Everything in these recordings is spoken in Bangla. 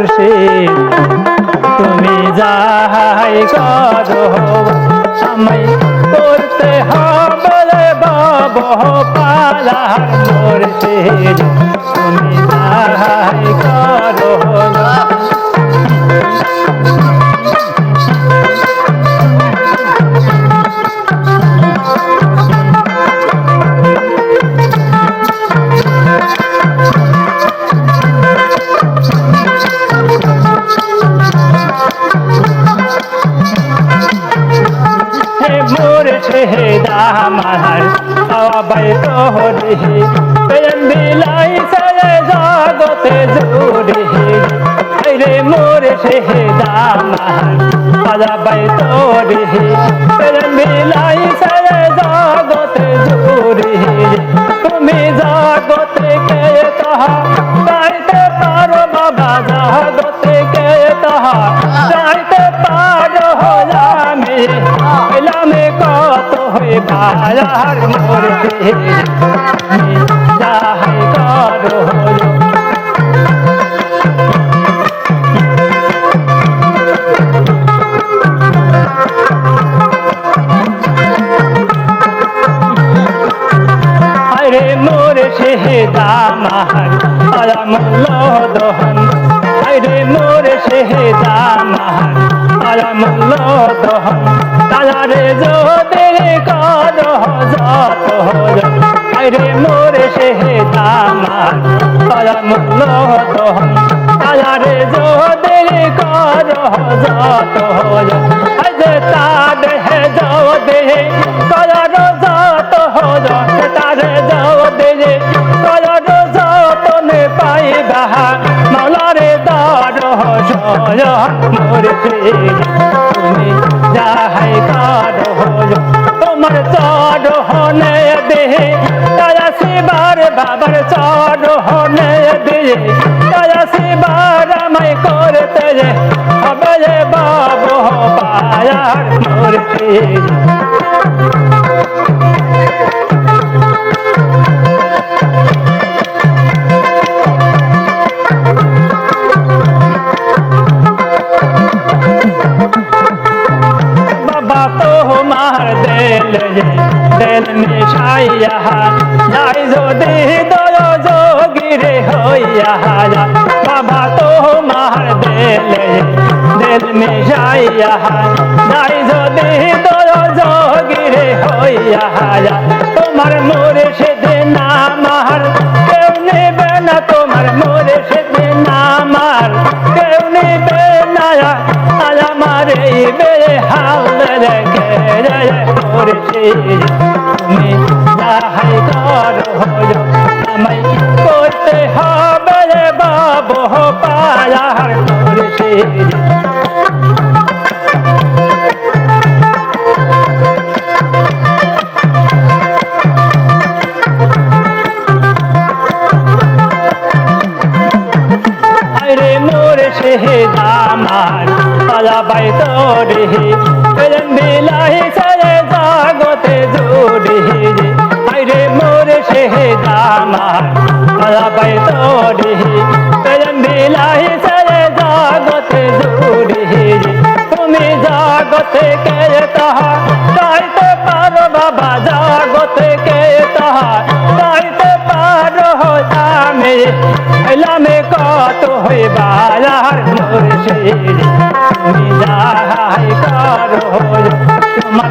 মুর্শিদ তুমি যাহাই করো আমায় করতে হবে রে পালা মুর্শিদ তুমি যাহাই করো মুর্শিদ আমার আবাই তোহরি প্রেম বিলাই বাজার মরতে যাহাই করো আরে মোর শেহেদামার আলামুল্ল দহন। আরে মোর শেহেদামার আলামুল্ল দহন তালারে জোদের কর যত আরে মোর শেহেদামার আলামুল্ল দহন তালারে জোদের কর যত আজ তার হে যাও দে করার যত হল। তারে যাও দে করার যতনে পাই বাহা সয় মোর তুমি যাহাই কার তোমার চর হনে দেহে তারা শিবার বাবার চর হনে দেহে তারা শিবার আমায় করতে হবে বাবু পায়ার মোর বাবা মিশাইয়া যাই যদি দল যোগিরে হইয়া বাবা তো মার দিল দিল মিশাইয়া যাই যদি দল যোগিরে হইয়া তোমার মোরে সেদে নামার কেউ নেবে না, তোমার মোরে সেদে নামার কেউ নেবে না এই বেড়ে হাল রেখে রে কর হল আমায় করতে হবে রে বাবু পায়ার করছি আরে মোর পালা বাই তোরে প্রেম সরে জাগতে মোর শেহেদামার পালা বাই তোরে প্রেম বিলাহি সরে জাগতে জোরে তুমি জাগতে কে তাহা গাইতে পারো বাবা, জাগতে কে তাহা গাইতে পারো আমি এলামে কত হয়ে বাজার মুর্শিদ, তুমি যাহাই করো তোমার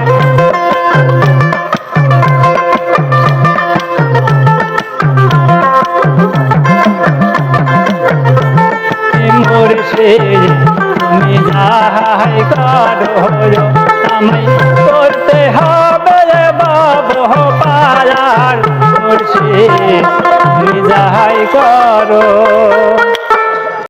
তুমি যাহাই করো আমায় করতে হবে